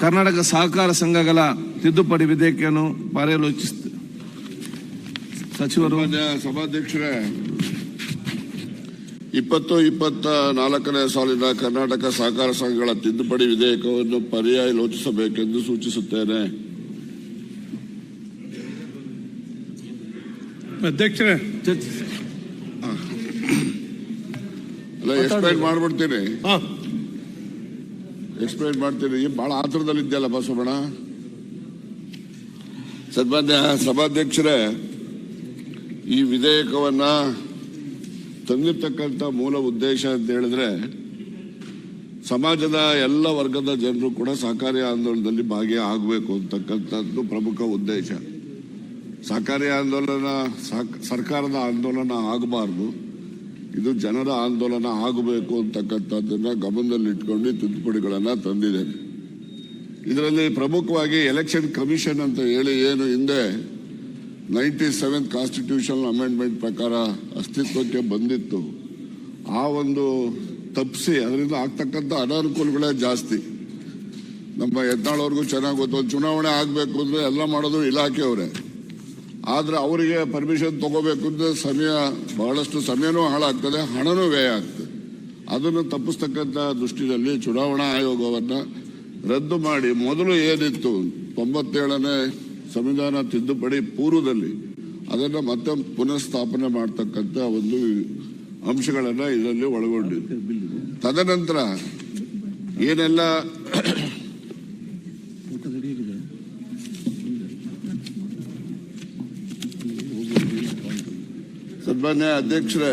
ಕರ್ನಾಟಕ ಸಹಕಾರ ಸಂಘಗಳ ತಿದ್ದುಪಡಿ ವಿಧೇಯಕವನ್ನು ಪರ್ಯಾಲೋಚಿಸಿದೆ ಸಚಿವರು. ಸಭಾಧ್ಯಕ್ಷರೇ ಇಪ್ಪತ್ತು ಇಪ್ಪತ್ತ ನಾಲ್ಕನೇ ಸಾಲಿನ ಕರ್ನಾಟಕ ಸಹಕಾರ ಸಂಘಗಳ ತಿದ್ದುಪಡಿ ವಿಧೇಯಕವನ್ನು ಪರ್ಯಾಲೋಚಿಸಬೇಕೆಂದು ಸೂಚಿಸುತ್ತೇನೆ. ಅಧ್ಯಕ್ಷರೇ. ಚರ್ಚಿಸಿ ಅಲ್ಲ ಎಕ್ಸ್ಪ್ಲೈನ್ ಮಾಡ್ಬಿಡ್ತೀನಿ. ಹಾ. ಎಕ್ಸ್ಪ್ಲೈನ್ ಮಾಡ್ತೀರಿ ಬಹಳ ಆತರದಲ್ಲಿ ಇದೆಯಲ್ಲ ಬಸವಣ್ಣ? ಸನ್ಮಾನ್ಯ ಸಭಾಧ್ಯಕ್ಷರೇ, ಈ ವಿಧೇಯಕವನ್ನ ತಂದಿರ್ತಕ್ಕಂಥ ಮೂಲ ಉದ್ದೇಶ ಅಂತ ಹೇಳಿದ್ರೆ, ಸಮಾಜದ ಎಲ್ಲ ವರ್ಗದ ಜನರು ಕೂಡ ಸಹಕಾರಿ ಆಂದೋಲನದಲ್ಲಿ ಭಾಗಿಯಾಗಬೇಕು ಅಂತಕ್ಕಂಥದ್ದು ಪ್ರಮುಖ ಉದ್ದೇಶ. ಸಹಕಾರಿ ಆಂದೋಲನ ಸರ್ಕಾರದ ಆಂದೋಲನ ಆಗಬಾರ್ದು. ಇದು ಜನರ ಆಂದೋಲನ ಆಗಬೇಕು ಅಂತಕ್ಕಂಥದ್ದನ್ನ ಗಮನದಲ್ಲಿಟ್ಕೊಂಡು ತಿದ್ದುಪಡಿಗಳನ್ನು ತಂದಿದ್ದೇನೆ. ಇದರಲ್ಲಿ ಪ್ರಮುಖವಾಗಿ ಎಲೆಕ್ಷನ್ ಕಮಿಷನ್ ಅಂತ ಹೇಳಿ ಏನು ಹಿಂದೆ ನೈಂಟಿ ಸೆವೆನ್ ಕಾನ್ಸ್ಟಿಟ್ಯೂಷನ್ ಅಮೆಂಡ್ಮೆಂಟ್ ಪ್ರಕಾರ ಅಸ್ತಿತ್ವಕ್ಕೆ ಬಂದಿತ್ತು. ಆ ಒಂದು ತಪ್ಪಿಸಿ ಅದರಿಂದ ಆಗ್ತಕ್ಕಂಥ ಅನಾನುಕೂಲಗಳೇ ಜಾಸ್ತಿ. ನಮ್ಮ ಯತ್ನಾಳವ್ರಿಗೂ ಚೆನ್ನಾಗಿ ಗೊತ್ತು. ಚುನಾವಣೆ ಆಗಬೇಕು ಅಂದ್ರೆ ಎಲ್ಲ ಮಾಡೋದು ಇಲಾಖೆಯವರೇ. ಆದ್ರೆ ಅವರಿಗೆ ಪರ್ಮಿಷನ್ ತಗೋಬೇಕು ಅಂದ್ರೆ ಸಮಯ, ಬಹಳಷ್ಟು ಸಮಯನೂ ಹಾಳಾಗ್ತದೆ, ಹಣನೂ ವ್ಯಯ ಆಗ್ತದೆ. ಅದನ್ನು ತಪ್ಪಿಸ್ತಕ್ಕಂಥ ದೃಷ್ಟಿಯಲ್ಲಿ ಚುನಾವಣಾ ಆಯೋಗವನ್ನ ರದ್ದು ಮಾಡಿ ಮೊದಲು ಏನಿತ್ತು, ತೊಂಬತ್ತೇಳನೇ ಸಂವಿಧಾನ ತಿದ್ದುಪಡಿ ಪೂರ್ವದಲ್ಲಿ ಅದನ್ನು ಮತ್ತೆ ಪುನಃ ಸ್ಥಾಪನೆ ಮಾಡ್ತಕ್ಕಂಥ ಒಂದು ಅಂಶಗಳನ್ನ ಇದರಲ್ಲಿ ಒಳಗೊಂಡಿದೆ ತದನಂತರ ಏನೆಲ್ಲ ಸನ್ಮಾನ್ಯ ಅಧ್ಯಕ್ಷರೇ,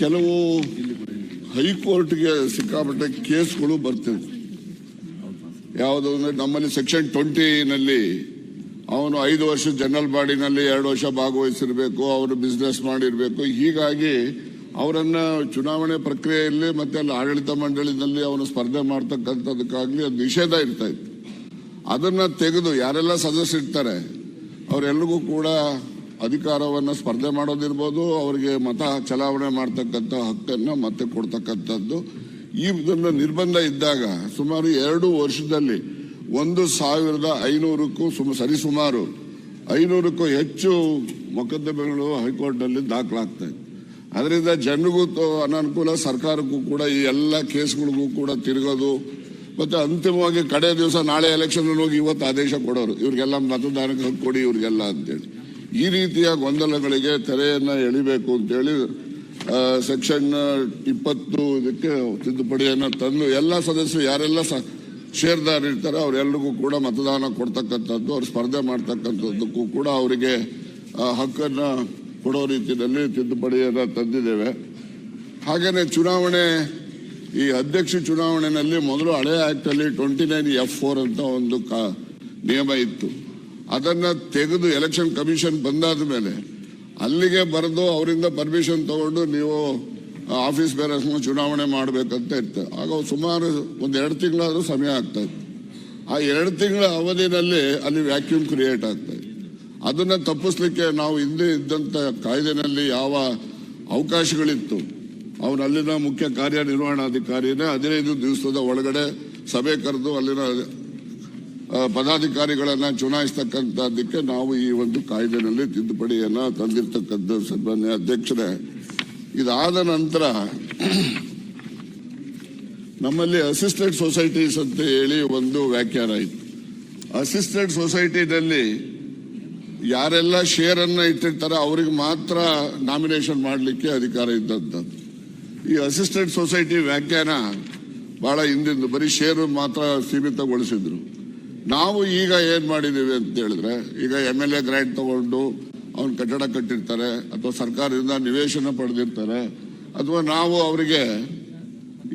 ಕೆಲವು ಹೈಕೋರ್ಟ್ಗೆ ಸಿಕ್ಕಾಪಟ್ಟೆ ಕೇಸ್ಗಳು ಬರ್ತಿವೆ. ಯಾವುದು ಅಂದ್ರೆ ನಮ್ಮಲ್ಲಿ ಸೆಕ್ಷನ್ ಟ್ವೆಂಟಿನಲ್ಲಿ ಅವನು ಐದು ವರ್ಷ ಜನರಲ್ ಬಾಡಿನಲ್ಲಿ ಎರಡು ವರ್ಷ ಭಾಗವಹಿಸಿರ್ಬೇಕು, ಅವರು ಬಿಸ್ನೆಸ್ ಮಾಡಿರ್ಬೇಕು. ಹೀಗಾಗಿ ಅವರನ್ನ ಚುನಾವಣೆ ಪ್ರಕ್ರಿಯೆಯಲ್ಲಿ ಮತ್ತೆ ಅಲ್ಲಿ ಆಡಳಿತ ಮಂಡಳಿನಲ್ಲಿ ಅವನು ಸ್ಪರ್ಧೆ ಮಾಡ್ತಕ್ಕಂಥದಕ್ಕಾಗ್ಲಿ ಅದು ನಿಷೇಧ ಇರ್ತಾ ಇತ್ತು. ಅದನ್ನ ತೆಗೆದು ಯಾರೆಲ್ಲ ಸದಸ್ಯರಿರ್ತಾರೆ, ಅವರೆಲ್ಲರಿಗೂ ಕೂಡ ಅಧಿಕಾರವನ್ನು ಸ್ಪರ್ಧೆ ಮಾಡೋದಿರ್ಬೋದು, ಅವರಿಗೆ ಮತ ಚಲಾವಣೆ ಮಾಡ್ತಕ್ಕಂಥ ಹಕ್ಕನ್ನು ಮತ್ತೆ ಕೊಡ್ತಕ್ಕಂಥದ್ದು. ಈ ಇದನ್ನು ನಿರ್ಬಂಧ ಇದ್ದಾಗ ಸುಮಾರು ಎರಡು ವರ್ಷದಲ್ಲಿ ಒಂದು ಸಾವಿರದ ಐನೂರಕ್ಕೂ ಸುಮ, ಸರಿಸುಮಾರು ಐನೂರಕ್ಕೂ ಹೆಚ್ಚು ಮೊಕದ್ದಮೆಗಳು ಹೈಕೋರ್ಟ್ನಲ್ಲಿ ದಾಖಲಾಗ್ತಾ ಇದೆ ಅದರಿಂದ ಜನರಿಗೂ ಅನಾನುಕೂಲ, ಸರ್ಕಾರಕ್ಕೂ ಕೂಡ ಈ ಎಲ್ಲ ಕೇಸ್ಗಳಿಗೂ ಕೂಡ ತಿರುಗೋದು, ಮತ್ತು ಅಂತಿಮವಾಗಿ ಕಡೆ ದಿವಸ ನಾಳೆ ಎಲೆಕ್ಷನ್ ಹೋಗಿ ಇವತ್ತು ಆದೇಶ ಕೊಡೋರು, ಇವ್ರಿಗೆಲ್ಲ ಮತದಾನಕ್ಕೆ ಕೊಡಿ ಇವ್ರಿಗೆಲ್ಲ ಅಂತೇಳಿ. ಈ ರೀತಿಯ ಗೊಂದಲಗಳಿಗೆ ತೆರೆಯನ್ನು ಎಳಿಬೇಕು ಅಂತೇಳಿ ಸೆಕ್ಷನ್ ಇಪ್ಪತ್ತು ಇದಕ್ಕೆ ತಿದ್ದುಪಡಿಯನ್ನು ತಂದು ಎಲ್ಲ ಸದಸ್ಯರು ಯಾರೆಲ್ಲ ಸ, ಷೇರ್ದಾರ್ ಇರ್ತಾರೆ ಅವರೆಲ್ಲರಿಗೂ ಕೂಡ ಮತದಾನ ಕೊಡ್ತಕ್ಕಂಥದ್ದು, ಅವ್ರು ಸ್ಪರ್ಧೆ ಮಾಡ್ತಕ್ಕಂಥದ್ದಕ್ಕೂ ಕೂಡ ಅವರಿಗೆ ಹಕ್ಕನ್ನು ಕೊಡೋ ರೀತಿಯಲ್ಲಿ ತಿದ್ದುಪಡಿಯನ್ನು ತಂದಿದ್ದೇವೆ. ಹಾಗೆಯೇ ಚುನಾವಣೆ, ಈ ಅಧ್ಯಕ್ಷ ಚುನಾವಣೆಯಲ್ಲಿ ಮೊದಲು ಹಳೆ ಆ್ಯಕ್ಟಲ್ಲಿ ಟ್ವೆಂಟಿ ನೈನ್ ಎಫ್ ಫೋರ್ ಅಂತ ಒಂದು ಕಾ- ನಿಯಮ ಇತ್ತು. ಅದನ್ನ ತೆಗೆದು ಎಲೆಕ್ಷನ್ ಕಮಿಷನ್ ಬಂದಾದ ಮೇಲೆ ಅಲ್ಲಿಗೆ ಬರೆದು ಅವರಿಂದ ಪರ್ಮಿಷನ್ ತಗೊಂಡು ನೀವು ಆಫೀಸ್ ಬೇರೆ ಚುನಾವಣೆ ಮಾಡಬೇಕಂತ ಇತ್ತು. ಆಗ ಸುಮಾರು ಒಂದು ಎರಡು ತಿಂಗಳಾದರೂ ಸಮಯ ಆಗ್ತಾ ಇತ್ತು. ಆ ಎರಡು ತಿಂಗಳ ಅವಧಿನಲ್ಲಿ ಅಲ್ಲಿ ವ್ಯಾಕ್ಯೂಮ್ ಕ್ರಿಯೇಟ್ ಆಗ್ತಾ ಇತ್ತು. ಅದನ್ನ ತಪ್ಪಿಸ್ಲಿಕ್ಕೆ ನಾವು ಹಿಂದೆ ಇದ್ದಂತ ಕಾಯ್ದೆನಲ್ಲಿ ಯಾವ ಅವಕಾಶಗಳಿತ್ತು? ಅವನು ಅಲ್ಲಿನ ಮುಖ್ಯ ಕಾರ್ಯನಿರ್ವಹಣಾಧಿಕಾರಿನೇ ಹದಿನೈದು ದಿವಸದ ಒಳಗಡೆ ಸಭೆ ಕರೆದು ಅಲ್ಲಿನ ಪದಾಧಿಕಾರಿಗಳನ್ನ ಚುನಾಯಿಸ್ತಕ್ಕಂಥದ್ದಕ್ಕೆ ನಾವು ಈ ಒಂದು ಕಾಯ್ದೆನಲ್ಲಿ ತಿದ್ದುಪಡಿಯನ್ನ ತಂದಿರ್ತಕ್ಕಂಥ ಸನ್ಮಾನ್ಯ ಅಧ್ಯಕ್ಷರೇ, ಇದಾದ ನಂತರ ನಮ್ಮಲ್ಲಿ ಅಸಿಸ್ಟೆಂಟ್ ಸೊಸೈಟೀಸ್ ಅಂತ ಹೇಳಿ ಒಂದು ವ್ಯಾಖ್ಯಾನ ಇತ್ತು. ಅಸಿಸ್ಟೆಂಟ್ ಸೊಸೈಟಿನಲ್ಲಿ ಯಾರೆಲ್ಲ ಶೇರ್ ಅನ್ನ ಇಟ್ಟಿರ್ತಾರೆ ಅವ್ರಿಗೆ ಮಾತ್ರ ನಾಮಿನೇಷನ್ ಮಾಡಲಿಕ್ಕೆ ಅಧಿಕಾರ ಇದ್ದಂಥದ್ದು. ಈ ಅಸಿಸ್ಟೆಂಟ್ ಸೊಸೈಟಿ ವ್ಯಾಖ್ಯಾನ ಬಹಳ ಹಿಂದಿಂದು, ಬರೀ ಶೇರ್ ಮಾತ್ರ ಸೀಮಿತಗೊಳಿಸಿದ್ರು. ನಾವು ಈಗ ಏನ್ ಮಾಡಿದೀವಿ ಅಂತ ಹೇಳಿದ್ರೆ, ಈಗ ಎಂ ಎಲ್ ಎ ಗ್ರಾಂಟ್ ತಗೊಂಡು ಅವ್ನು ಕಟ್ಟಡ ಕಟ್ಟಿರ್ತಾರೆ, ಅಥವಾ ಸರ್ಕಾರದಿಂದ ನಿವೇಶನ ಪಡೆದಿರ್ತಾರೆ, ಅಥವಾ ನಾವು ಅವರಿಗೆ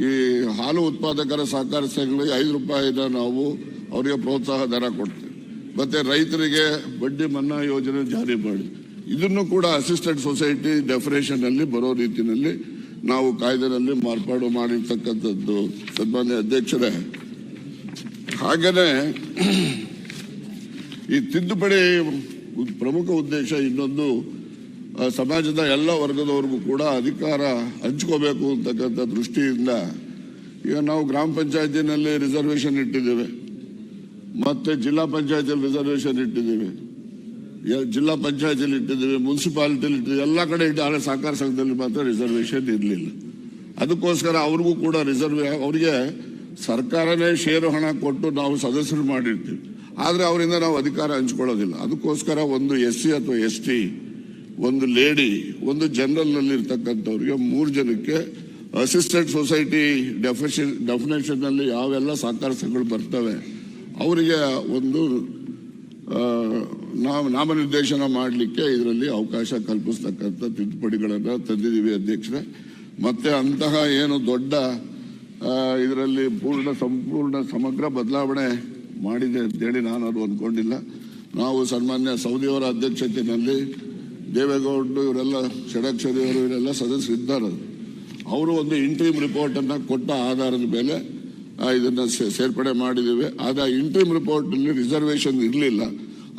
ಈ ಹಾಲು ಉತ್ಪಾದಕರ ಸಹಕಾರ ಸಂಘಗಳಿಗೆ ಐದು ರೂಪಾಯಿನ ನಾವು ಅವರಿಗೆ ಪ್ರೋತ್ಸಾಹ ದರ ಕೊಡ್ತೇವೆ. ಮತ್ತೆ ರೈತರಿಗೆ ಬಡ್ಡಿ ಮನ್ನಾ ಯೋಜನೆ ಜಾರಿ ಮಾಡಿ. ಇದನ್ನು ಕೂಡ ಅಸಿಸ್ಟೆಂಟ್ ಸೊಸೈಟಿ ಡೆಫಿನೇಷನ್ ಅಲ್ಲಿ ಬರೋ ರೀತಿಯಲ್ಲಿ ನಾವು ಕಾಯ್ದೆನಲ್ಲಿ ಮಾರ್ಪಾಡು ಮಾಡಿರ್ತಕ್ಕಂಥದ್ದು. ಸನ್ಮಾನ್ಯ ಅಧ್ಯಕ್ಷರೇ ಹಾಗೇನೆ ಈ ತಿದ್ದುಪಡಿ ಪ್ರಮುಖ ಉದ್ದೇಶ ಇನ್ನೊಂದು ಸಮಾಜದ ಎಲ್ಲ ವರ್ಗದವ್ರಿಗೂ ಕೂಡ ಅಧಿಕಾರ ಹಂಚ್ಕೋಬೇಕು ಅಂತಕ್ಕಂಥ ದೃಷ್ಟಿಯಿಂದ ಈಗ ನಾವು ಗ್ರಾಮ ಪಂಚಾಯತಿನಲ್ಲಿ ರಿಸರ್ವೇಷನ್ ಇಟ್ಟಿದ್ದೇವೆ. ಮತ್ತೆ ಜಿಲ್ಲಾ ಪಂಚಾಯತಿಯಲ್ಲಿ ರಿಸರ್ವೇಷನ್ ಇಟ್ಟಿದ್ದೀವಿ. ಜಿಲ್ಲಾ ಪಂಚಾಯತಿಯಲ್ಲಿ ಇಟ್ಟಿದ್ದೀವಿ ಮುನ್ಸಿಪಾಲಿಟಿಯಲ್ಲಿ ಇಟ್ಟಿದ್ದೀವಿ. ಎಲ್ಲ ಕಡೆ ಇಟ್ಟು ಸಹಕಾರ ಸಂಘದಲ್ಲಿ ಮಾತ್ರ ರಿಸರ್ವೇಷನ್ ಇರಲಿಲ್ಲ. ಅದಕ್ಕೋಸ್ಕರ ಅವ್ರಿಗೂ ಕೂಡ ರಿಸರ್ವ್ ಅವರಿಗೆ ಸರ್ಕಾರನೇ ಷೇರು ಹಣ ಕೊಟ್ಟು ನಾವು ಸದಸ್ಯರು ಮಾಡಿರ್ತೀವಿ. ಆದರೆ ಅವರಿಂದ ನಾವು ಅಧಿಕಾರ ಹಂಚ್ಕೊಳ್ಳೋದಿಲ್ಲ. ಅದಕ್ಕೋಸ್ಕರ ಒಂದು ಎಸ್ ಸಿ ಅಥವಾ ಎಸ್ ಟಿ ಒಂದು ಲೇಡಿ, ಒಂದು ಜನರಲ್ನಲ್ಲಿ ಇರ್ತಕ್ಕಂಥವ್ರಿಗೆ ಮೂರು ಜನಕ್ಕೆ ಅಸಿಸ್ಟೆಂಟ್ ಸೊಸೈಟಿ ಡೆಫಿಷನ್ ಡೆಫಿನೇಷನ್ನಲ್ಲಿ ಯಾವೆಲ್ಲ ಸಹಕಾರ ಸಂಘಗಳು ಬರ್ತವೆ, ಅವರಿಗೆ ಒಂದು ನಾವು ನಾಮನಿರ್ದೇಶನ ಮಾಡಲಿಕ್ಕೆ ಇದರಲ್ಲಿ ಅವಕಾಶ ಕಲ್ಪಿಸ್ತಕ್ಕಂಥ ತಿದ್ದುಪಡಿಗಳನ್ನು ತಂದಿದ್ದೀವಿ ಅಧ್ಯಕ್ಷರೇ. ಮತ್ತೆ ಅಂತಹ ಏನು ದೊಡ್ಡ ಇದರಲ್ಲಿ ಪೂರ್ಣ ಸಂಪೂರ್ಣ ಸಮಗ್ರ ಬದಲಾವಣೆ ಮಾಡಿದೆ ಅಂತೇಳಿ ನಾನು ಅದು ಅಂದ್ಕೊಂಡಿಲ್ಲ ನಾವು ಸನ್ಮಾನ್ಯ ಸೌದಿಯವರ ಅಧ್ಯಕ್ಷತೆಯಲ್ಲಿ ದೇವೇಗೌಡರು ಇವರೆಲ್ಲ, ಷಡಕ್ಷರಿಯವರು ಇವರೆಲ್ಲ ಸದಸ್ಯರಿದ್ದಾರೆ ಅವರು ಒಂದು ಇಂಟ್ರೀಮ್ ರಿಪೋರ್ಟನ್ನು ಕೊಟ್ಟ ಆಧಾರದ ಮೇಲೆ ಇದನ್ನು ಸೇರ್ಪಡೆ ಮಾಡಿದ್ದೇವೆ. ಆದ ಇಂಟ್ರೀಮ್ ರಿಪೋರ್ಟ್ನಲ್ಲಿ ರಿಸರ್ವೇಶನ್ ಇರಲಿಲ್ಲ.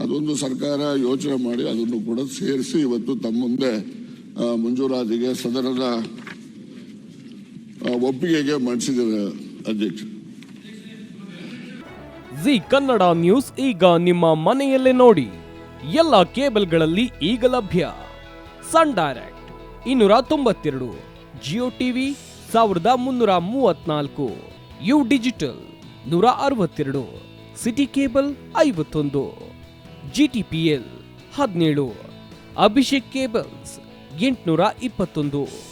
ಅದೊಂದು ಸರ್ಕಾರ ಯೋಚನೆ ಮಾಡಿ ಅದನ್ನು ಕೂಡ ಸೇರಿಸಿ ಇವತ್ತು ತಮ್ಮ ಮುಂದೆ ಮಂಜೂರಾತಿಗೆ ಸದನದ ಒಪ್ಪಿಗೆಗೆ ಮಂಡಿಸಿದ್ದಾರೆ ಅಧ್ಯಕ್ಷ. ಜಿ ಕನ್ನಡ ನ್ಯೂಸ್ ಈಗ ನಿಮ್ಮ ಮನೆಯಲ್ಲೇ ನೋಡಿ. ಎಲ್ಲ ಕೇಬಲ್ಗಳಲ್ಲಿ ಈಗ ಲಭ್ಯ. ಸನ್ ಡೈರೆಕ್ಟ್ ಇನ್ನೂರ ತೊಂಬತ್ತೆರಡು, ಜಿಯೋ ಟಿವಿ ಸಾವಿರದ ಮುನ್ನೂರ ಮೂವತ್ನಾಲ್ಕು ಯು ಡಿಜಿಟಲ್ ನೂರ ಅರವತ್ತೆರಡು, ಸಿಟಿ ಕೇಬಲ್ ಐವತ್ತೊಂದು ಜಿ ಟಿ ಪಿ ಎಲ್ ಹದಿನೇಳು, ಅಭಿಷೇಕ್ ಕೇಬಲ್ಸ್ ಎಂಟುನೂರ ಇಪ್ಪತ್ತೊಂದು.